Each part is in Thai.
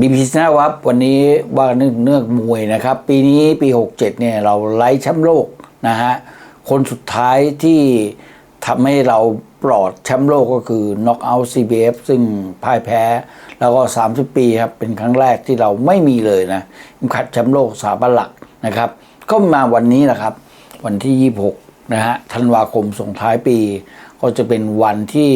บีพีชนะครับวันนี้ว่ากันเรื่องเรื่องมวยนะครับ ปีนี้ปี 67 เนี่ย เราไล่แชมป์โลกนะฮะ คนสุดท้ายที่ทำให้เราปลอดแชมป์โลกก็คือน็อกเอาท์ CBF ซึ่งพ่ายแพ้ แล้วก็ 30 ปีครับ เป็นครั้งแรกที่เราไม่มีเลยนะข็มขัดแชมป์โลกสาบันหลักนะครับ ก็มาวันนี้นะครับ วันที่ 26 นะฮะธันวาคมส่งท้ายปี ก็จะเป็นวันที่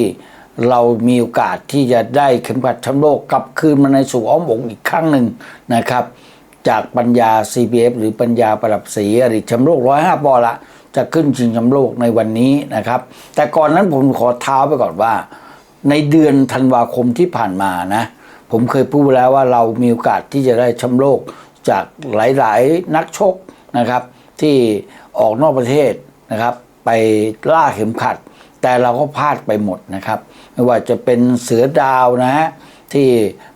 เรามีโอกาสที่จะได้เข็มขัดแชมป์โลกกลับคืนมาในสู่อ้อมอกอีกครั้งหนึ่งนะครับ จากปัญญา CBF หรือปัญญาประดับศรีอดีตแชมป์โลก105ปอนด์ละจะขึ้นชิงแชมป์โลกในวันนี้นะครับ แต่ก่อนนั้นผมขอเท้าไปก่อนว่า ในเดือนธันวาคมที่ผ่านมานะ ผมเคยพูดแล้วว่าเรามีโอกาสที่จะได้แชมป์โลกจากหลาย ๆ นักชกนะครับ ที่ออกนอกประเทศนะครับ ไปล่าเข็มขัด แต่เราก็พลาดไปหมดนะครับ ไม่ว่าจะเป็นเสือดาวนะฮะที่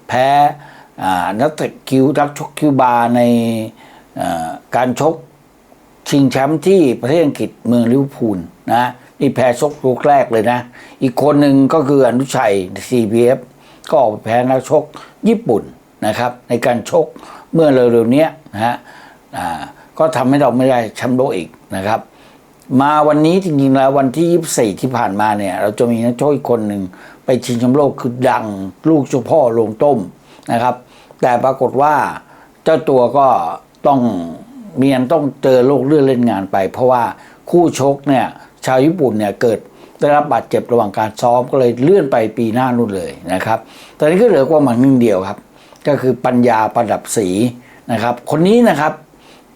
แพ้นักเตะคิวนักชกคิวบาร์ในการชกชิงแชมป์ที่ประเทศอังกฤษเมืองลิเวอร์พูลนะนี่แพ้ชกลูกแรกเลยนะ อีกคนหนึ่งก็คืออนุชัย CBF ก็ออกไปแพ้นักชกญี่ปุ่นนะครับ ในการชกเมื่อเร็วๆนี้นะฮะก็ทำให้เราไม่ได้แชมป์โลกอีกนะครับ มาวันนี้จริงๆแล้ววันที่ 24 ที่ผ่านมาเนี่ย เราจะมีนักชกอีกคนหนึ่งไปชิงแชมป์โลกคือดังลูกเจ้าพ่อลงต้มนะครับ แต่ปรากฏว่าเจ้าตัวก็ต้องเมียนต้องเจอโรคเลื่อนเล่นงานไป เพราะว่าคู่ชกเนี่ยชาวญี่ปุ่นเนี่ยเกิดได้รับบาดเจ็บระหว่างการซ้อมก็เลยเลื่อนไปปีหน้านู่นเลยนะครับตอนนี้ก็เหลือกว่ามันหนึ่งเดียวครับ ก็คือปัญญาประดับศรีนะครับ คนนี้นะครับ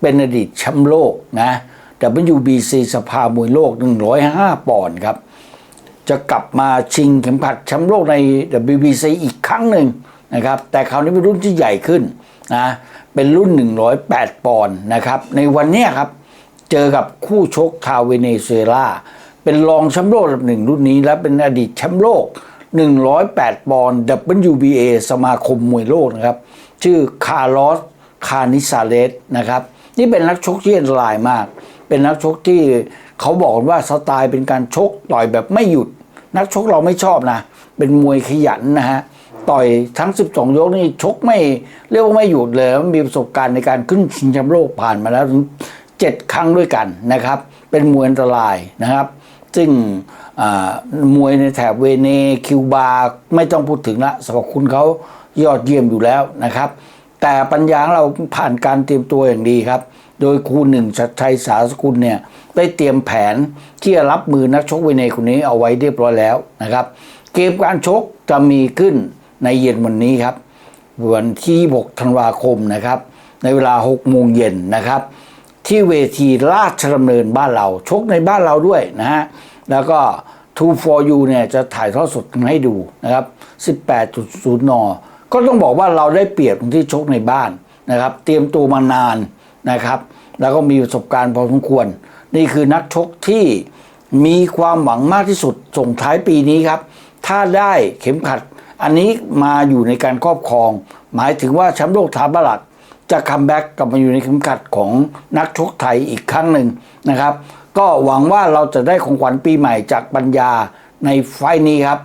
เป็นอดีตแชมป์โลกนะ WBC สภามวยโลก 105 ปอนด์ครับ จะกลับมาชิงเข็มขัดแชมป์โลกใน WBC อีกครั้งหนึ่งนะครับ แต่คราวนี้เป็นรุ่นที่ใหญ่ขึ้นนะเป็นรุ่น 108 ปอนด์นะครับ ในวันนี้ครับ เจอกับคู่ชกชาวเวเนซุเอลาเป็นรองแชมป์โลกอันดับหนึ่งรุ่นนี้ และเป็นอดีตแชมป์โลก 108 ปอนด์ WBA สมาคมมวยโลกนะครับ ชื่อคาร์ลอสคานิซาเลสนะครับ นี่เป็นนักชกที่อันตรายมาก เป็นนักชกที่เขาบอกว่าสไตล์เป็นการชกต่อยแบบไม่หยุด นักชกเราไม่ชอบนะ เป็นมวยขยันนะฮะต่อยทั้ง 12 ยกนี่ชกไม่เรียกว่าไม่หยุดเลยมีประสบการณ์ในการขึ้นชิงแชมป์โลกผ่านมาแล้วถึง7ครั้งด้วยกันนะครับ เป็นมวยอันตรายนะครับ ซึ่งมวยในแถบเวเนคิวบาไม่ต้องพูดถึงละสำหรรพคุณเขายอดเยี่ยมอยู่แล้วนะครับ แต่ปัญญาของเราผ่านการเตรียมตัวอย่างดีครับโดยครูหนึ่งชัดชัยสาสกุลเนี่ยได้เตรียมแผนที่จะรับมือนักชกเวเนคนนี้เอาไว้เรียบร้อยแล้วนะครับ เกมการชกจะมีขึ้นในเย็นวันนี้ครับวันที่ 6 ธันวาคมนะครับ ในเวลา 6 โมงเย็นนะครับ ที่เวทีราชดำเนินบ้านเรา ชกในบ้านเราด้วยนะฮะ แล้วก็ True for You เนี่ยจะถ่ายทอดสดให้ดูนะครับ 18.0 น ก็ต้องบอกว่าเราได้เปรียบตรงที่ชกในบ้านนะครับ เตรียมตัวมานาน นะครับ แล้วก็มีประสบการณ์พอสมควร นี่คือนักชกที่มีความหวังมากที่สุดส่งท้ายปีนี้ครับ ถ้าได้เข็มขัด อันนี้มาอยู่ในการครอบครอง หมายถึงว่าแชมป์โลกทาบลัดจะคัมแบ็กกลับมาอยู่ในเข็มขัดของนักชกไทยอีกครั้งหนึ่งนะครับ ก็หวังว่าเราจะได้ของขวัญปีใหม่จากปัญญาในไฟล์นี้ครับ